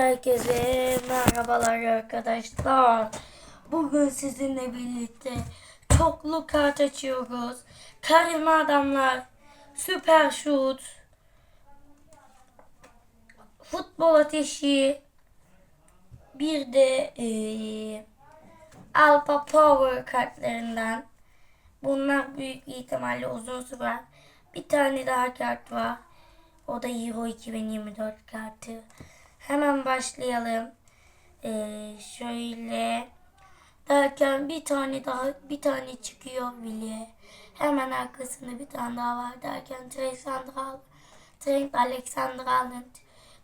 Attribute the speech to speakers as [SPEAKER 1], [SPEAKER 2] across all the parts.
[SPEAKER 1] Herkese merhabalar arkadaşlar. Bugün sizinle birlikte çoklu kart açıyoruz. Karizma adamlar, süper şut, futbol ateşi, bir de eee Alpa Power kartlarından. Bunlar büyük ihtimalle uzun sürer. Bir tane daha kart var. O da Euro 2024 kartı. Hemen başlayalım. Ee, şöyle derken bir tane daha bir tane çıkıyor bile. Hemen arkasında bir tane daha var derken Alexander Trent Alexander Arnold.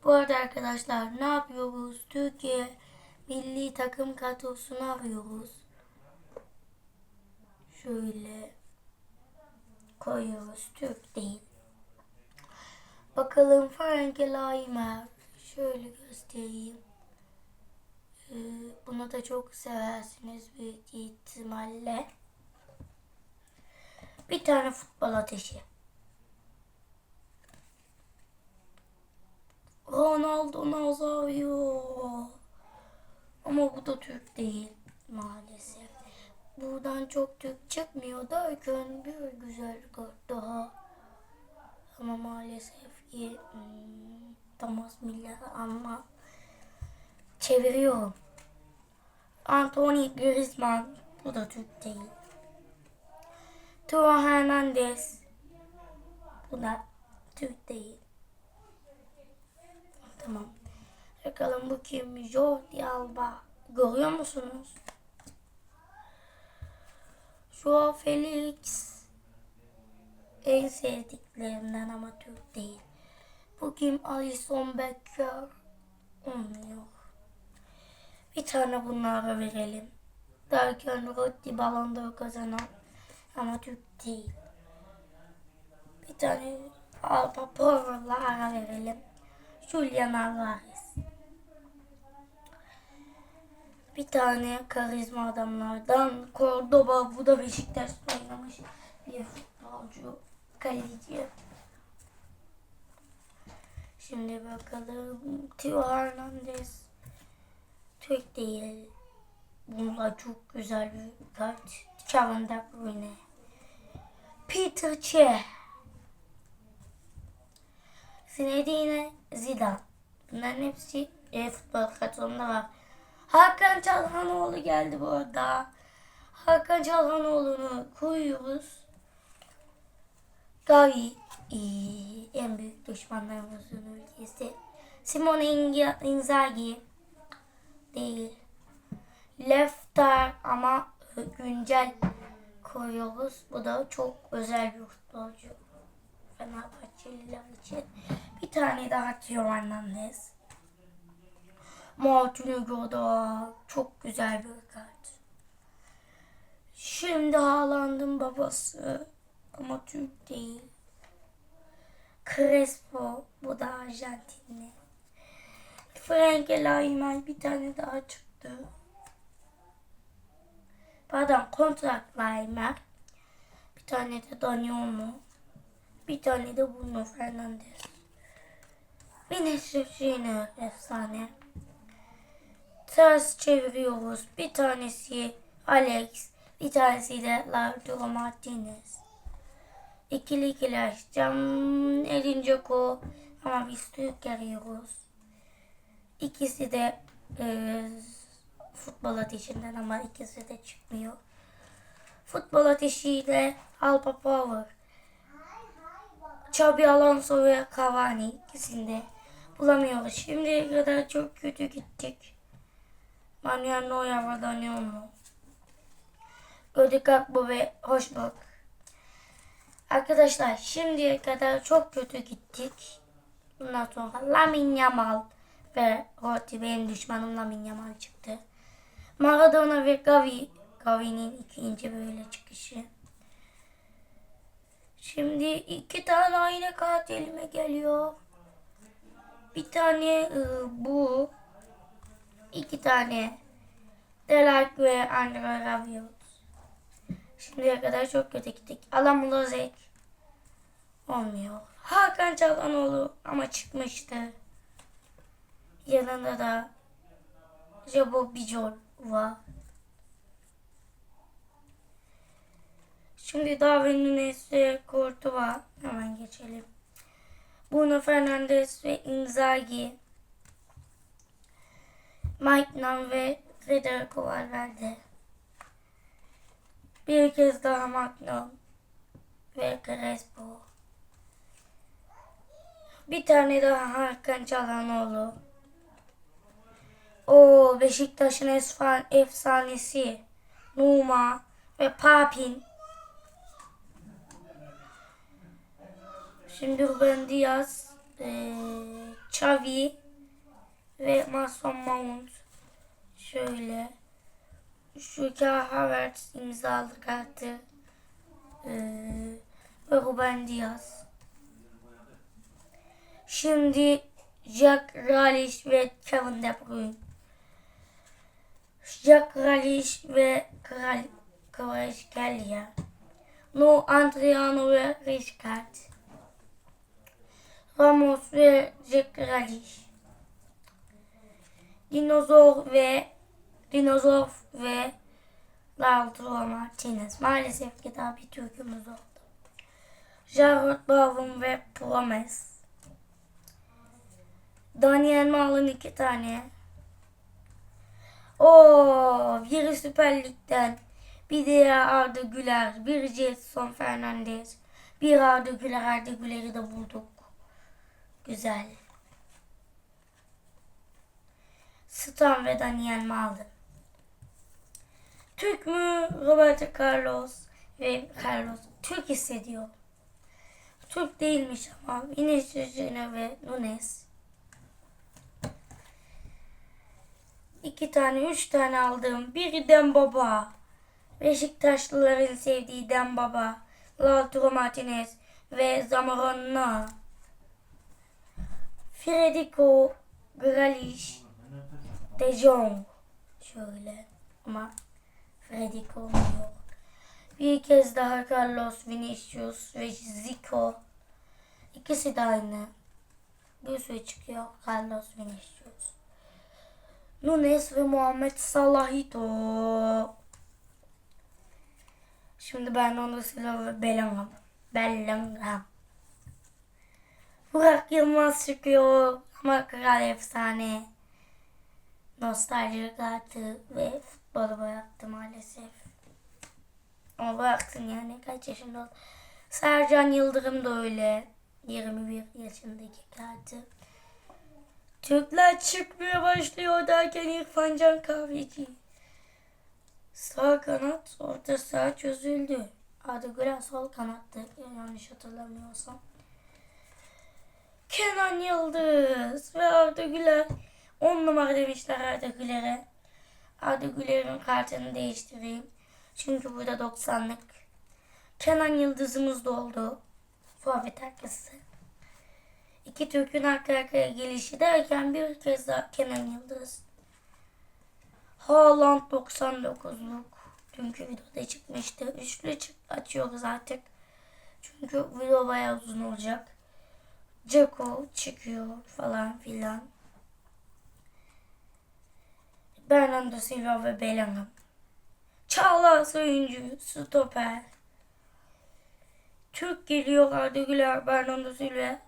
[SPEAKER 1] Bu arada arkadaşlar ne yapıyoruz? Türkiye milli takım kadrosunu arıyoruz. Şöyle koyuyoruz. Türk değil. Bakalım Frank Laimer. Şöyle göstereyim. Ee, bunu da çok seversiniz büyük ihtimalle. Bir tane futbol ateşi. Ronaldo Nazario. Ama bu da Türk değil maalesef. Buradan çok Türk çıkmıyor derken bir güzel daha. Ama maalesef ki hmm, Thomas Müller ama çeviriyorum. Anthony Griezmann bu da Türk değil. Teo Hernandez bu da Türk değil. Tamam. Bakalım bu kim? Jordi Alba. Görüyor musunuz? Joao Felix en sevdiklerimden ama Türk değil. Bu kim? Alison Becker. Olmuyor. Bir tane bunlara verelim. Derken Rodri Ballon d'Or kazanan ama Türk değil. Bir tane Alba Power'lara verelim. Julian Alvarez. Bir tane karizma adamlardan Cordoba. Bu da Beşiktaş'ta oynamış bir futbolcu. Kaleci. Şimdi bakalım. Teo Hernandez. Türk değil. Bunlar çok güzel bir kart. Kevin De Bruyne. Peter Cech. Zinedine Zidane. Bunların hepsi e, futbol kartlarında var. Hakan Çalhanoğlu geldi bu arada. Hakan Çalhanoğlu'nu koyuyoruz. Gavi e, en büyük düşmanlarımızın ülkesi. Simone Inzaghi değil. Lefter ama e, güncel koyuyoruz. Bu da çok özel bir futbolcu. Fenerbahçeliler için. Bir tane daha Tio Hernandez. Martin da çok güzel bir kart. Şimdi Haaland'ın babası ama Türk değil. Crespo bu da Arjantinli. Frank Laimel bir tane daha çıktı. Pardon kontrat Laimel. Bir tane de Daniolo. Bir tane de Bruno Fernandes. Vinicius Junior efsane. Ters çeviriyoruz. Bir tanesi Alex. Bir tanesi de Lautaro Martinez. İkili ikiler. Cam elince ko. Ama biz Türk arıyoruz. İkisi de e, futbol ateşinden ama ikisi de çıkmıyor. Futbol ateşiyle Alpa Power. Xabi Alonso ve Cavani ikisinde bulamıyoruz. Şimdiye kadar çok kötü gittik. Manuel Neuer ve Daniolo. Ödekakbo ve Hoşbak. Arkadaşlar şimdiye kadar çok kötü gittik. Bundan sonra Lamin Yamal ve Roti benim düşmanım Lamin Yamal çıktı. Maradona ve Gavi. Gavi'nin ikinci böyle çıkışı. Şimdi iki tane aynı kart elime geliyor. Bir tane e, bu. iki tane Delak ve Andre Rabiot. Şimdiye kadar çok kötü gittik. Alam Lozek. Olmuyor. Hakan Çalhanoğlu ama çıkmıştı. yanında da Jabo Bijol var. Şimdi Darwin Nunes ve Courtois hemen geçelim. Bruno Fernandes ve Inzaghi. Mike Nan ve Federico Valverde. Bir kez daha Magnon ve Crespo. Bir tane daha Hakan Çalhanoğlu. O Beşiktaş'ın efsanesi Numa ve Papin. Şimdi Ruben Diaz, eee Xavi ve Mason Mount. Şöyle. Şu Havertz imzalı kartı. Eee ve Ruben Diaz. Şimdi Jack Grealish ve Kevin De Bruyne. Jack Grealish ve Kral Kvaratskhelia. No Adriano ve Rijkaard. Ramos ve Jack Grealish. Dinozor ve Dinozor ve Lautaro Martinez. Maalesef ki daha bir Türk'ümüz oldu. Jarrod Bowen ve Promes. Daniel Mal'ın iki tane. O biri Süper Lig'den. Bir de Arda Güler. Bir Jetson Fernandez. Bir Arda Güler. Arda Güler'i de bulduk. Güzel. Stan ve Daniel Mal'dı. Türk mü? Roberto Carlos ve Carlos. Türk hissediyor. Türk değilmiş ama Vinicius Junior ve Nunes. İki tane, üç tane aldım. Biri Dembaba. Beşiktaşlıların sevdiği Dembaba. Lautaro Martinez ve Zamorano. Federico Grealish. De Jong. Şöyle ama Federico yok. Bir kez daha Carlos Vinicius ve Zico. İkisi de aynı. Bir sürü çıkıyor Carlos Vinicius. Nunes ve Muhammed Salahito. Şimdi ben onu Silva ve Bellingham. Bellingham. Burak Yılmaz çıkıyor ama kral efsane. Nostalji kartı ve futbolu bıraktı maalesef. Ama bıraktın yani kaç yaşında oldu. Sercan Yıldırım da öyle. 21 yaşındaki kartı. Türkler çıkmaya başlıyor derken İrfan Can Kahveci. Sağ kanat, orta saha çözüldü. Adı Güler sol kanattı yanlış hatırlamıyorsam. Kenan Yıldız ve Arda Güler 10 numara demişler Arda Güler'e. Arda Güler'in kartını değiştireyim. Çünkü burada 90'lık. Kenan Yıldız'ımız da oldu. Forvet arkası. İki Türk'ün arka arkaya gelişi derken bir kez daha Kenan Yıldız. Haaland 99'luk. Dünkü videoda çıkmıştı. Üçlü çık açıyoruz artık. Çünkü video bayağı uzun olacak. Ceko çıkıyor falan filan. Bernardo Silva ve Bellingham. Çağlar oyuncu, stoper. Türk geliyor Arda Güler, Bernardo Silva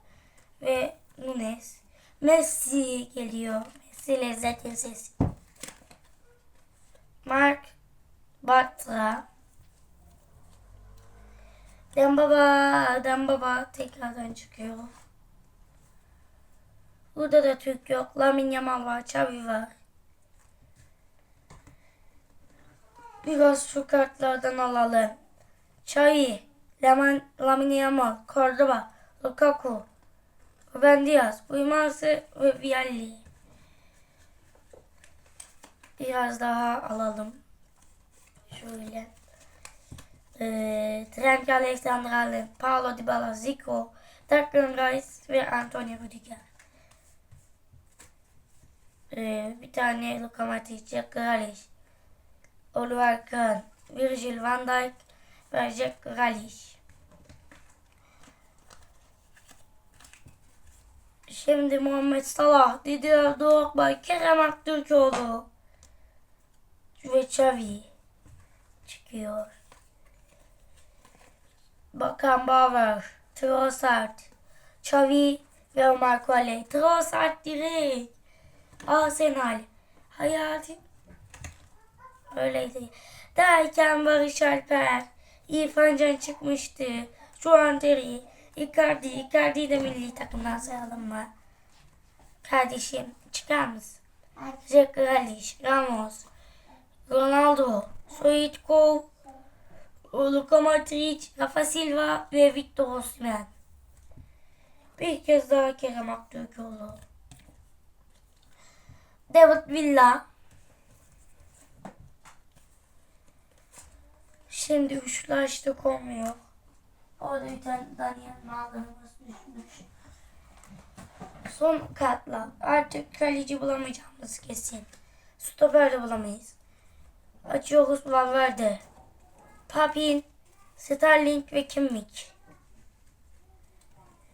[SPEAKER 1] ve Nunes. Messi geliyor. Messi lezzetin sesi. Mark Batra. Dembaba, Dembaba tekrardan çıkıyor. Burada da Türk yok. Lamine Yamal var, Xavi var. Biraz şu kartlardan alalım. Xavi, Lamine Yamal, Cordoba, Lukaku, Ruben Diaz, Uymarsı ve Vialli. Biraz daha alalım. Şöyle. Ee, Trent Alexander-Arnold, Paulo Dybala, Zico, Declan Rice ve Antonio Rudiger. Ee, bir tane Luka Matic, Jack Grealish, Oliver Kahn, Virgil van Dijk ve Jack Grealish. Şimdi Muhammed Salah, Didier Drogba, Kerem Aktürkoğlu ve Xavi çıkıyor. Bakan Bauer, Trossard, Xavi ve Marco Ale. Trossard direkt. Arsenal. Hayati. Öyleydi. Derken Barış Alper. İrfan Can çıkmıştı. Şu an Terry. Icardi. Icardi de milli takımdan sayalım mı? Kardeşim çıkar mısın? Jack Grealish, Ramos, Ronaldo, Stoichkov, Luka Modric, Rafa Silva ve Victor Osimhen. Bir kez daha Kerem Aktürkoğlu. David Villa. Şimdi üçlü açtık olmuyor. Orada bir tane Daniel Maldonımız düşmüş. Son katla. Artık kaleci bulamayacağımız kesin. Stoper de bulamayız. Açıyoruz Valverde. Papin, Sterling ve Kimmich.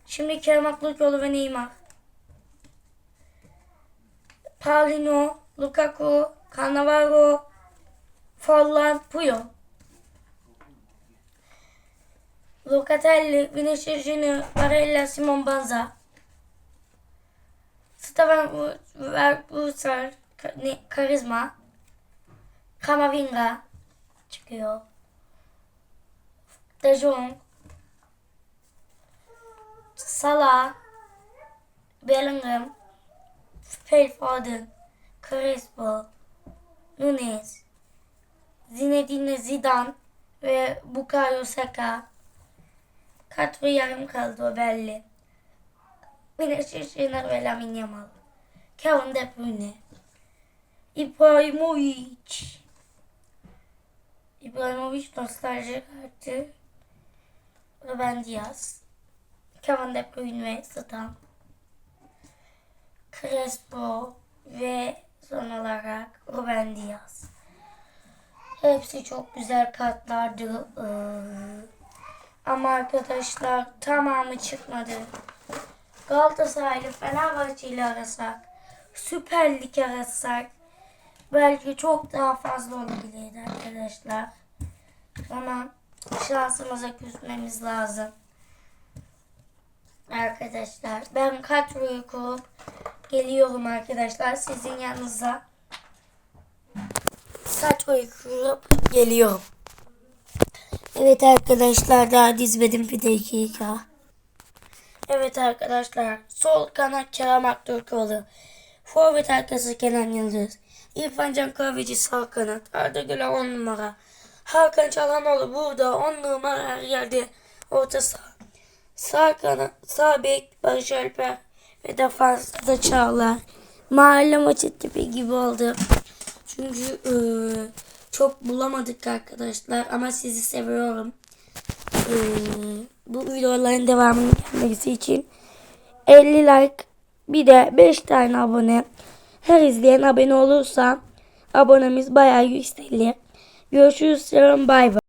[SPEAKER 1] Şimdi Kerem Aktürkoğlu ve Neymar. Paulinho, Lukaku, Cannavaro, Forlan, Puyol. Locatelli, Vinicius Junior, Barella, Simon Banza. Steven Verbuser, Karizma. Kamavinga çıkıyor. De Jong. Salah. Bellingham. Phil Foden. Crespo. Nunes. Zinedine Zidane ve Bukayo Saka. Kadro yarım kaldı o belli. Vinicius Junior ve Lamine Yamal. Kevin De Bruyne. İbrahimovic. İbrahimovic nostalji kartı. Ruben Diaz. Kevin De Bruyne ve Zidane. Crespo ve son olarak Ruben Diaz. Hepsi çok güzel kartlardı. Ee, ama arkadaşlar tamamı çıkmadı. Galatasaray ile Fenerbahçe ile arasak, Süper Lig arasak belki çok daha fazla olabilirdi arkadaşlar. Ama şansımıza küsmemiz lazım. Arkadaşlar ben kadroyu kurup geliyorum arkadaşlar sizin yanınıza. Kadroyu kurup geliyorum. Evet arkadaşlar daha dizmedim bir dakika. Evet arkadaşlar sol kanat Kerem Aktürkoğlu. Forvet arkası Kenan Yıldız. İrfan Can Kahveci sağ kanat. Arda Güler 10 numara. Hakan Çalhanoğlu burada 10 numara her yerde orta saha. Sağ kanat, sağ bek Barış Alper ve defansta da Çağlar. Mahalle maçı tipi gibi oldu. Çünkü eee, çok bulamadık arkadaşlar ama sizi seviyorum. Eee, bu videoların devamının gelmesi için 50 like bir de 5 tane abone. Her izleyen abone olursa abonemiz bayağı yükselir. Görüşürüz. Bay bay.